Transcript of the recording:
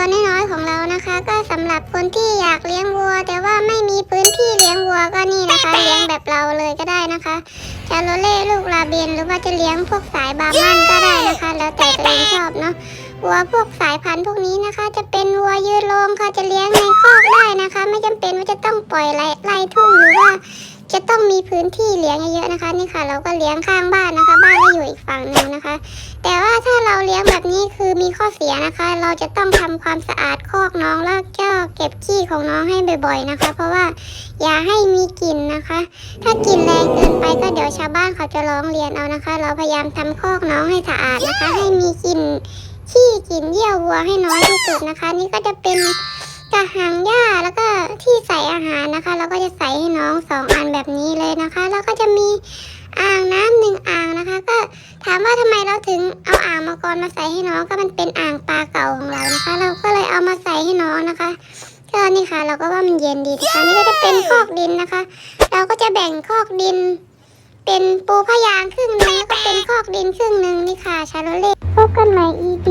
วัวน้อยๆของเรานะคะ ก็สำหรับคนที่อยากเลี้ยงวัว แต่ว่าไม่มีพื้นที่เลี้ยงวัวก็นี่นะคะ เลี้ยงแบบเราเลยก็ได้นะคะชาโลเล่ลูกลาเบียนหรือว่าจะเลี้ยงพวกสายบาร์มันก็ได้นะคะ แล้วแต่ตัวเองชอบเนาะวัวพวกสายพันธุ์พวกนี้นะคะ จะเป็นวัวยืนโรงค่ะจะเลี้ยงในคอกได้นะคะ ไม่จำเป็นว่าจะต้องปล่อยไล่ทุ่งหรือว่า ต้องมีพื้นที่เลี้ยงเยอะๆนะคะ นี่ค่ะ เราก็เลี้ยงข้างบ้านนะคะ บ้านก็อยู่อีกฝั่งหนึ่งนะคะ แต่ว่าถ้าเราเลี้ยงแบบนี้คือมีข้อเสียนะคะ เราจะต้องทำความสะอาดคอกน้องแล้วก็เก็บขี้ของน้องให้บ่อยๆนะคะ เพราะว่าอย่าให้มีกลิ่นนะคะ ถ้ากลิ่นแรงเกินไปก็เดี๋ยวชาวบ้านเขาจะร้องเรียนเอานะคะ เราพยายามทำคอกน้องให้สะอาดนะคะ ให้มีกลิ่นขี้กลิ่นเยี่ยววัวให้น้อยที่สุดนะคะ นี่ก็จะเป็นกระหังหญ้าแล้วก็ที่ใส่อาหารนะคะ เราก็จะใส่ให้น้องสองอัน แบบนี้เลยนะคะ แล้วก็จะมีอ่างน้ำหนึ่งอ่างนะคะ ก็ถามว่าทำไมเราถึงเอาอ่างมังกรมาใส่ให้น้องก็มันเป็นอ่างปลาเก่าของเรานะคะ เราก็เลยเอามาใส่ให้น้องนะคะก็นี่ค่ะ เราก็ว่ามันเย็นดีนะคะนี่ก็จะเป็นคอกดินนะคะ เราก็จะแบ่งคอกดิน เป็นปูพยางครึ่งหนึงแล้วก็เป็นคอกดินครึ่งหนึ่งนี่ค่ะชาโลเล่พบกันใหม่ EP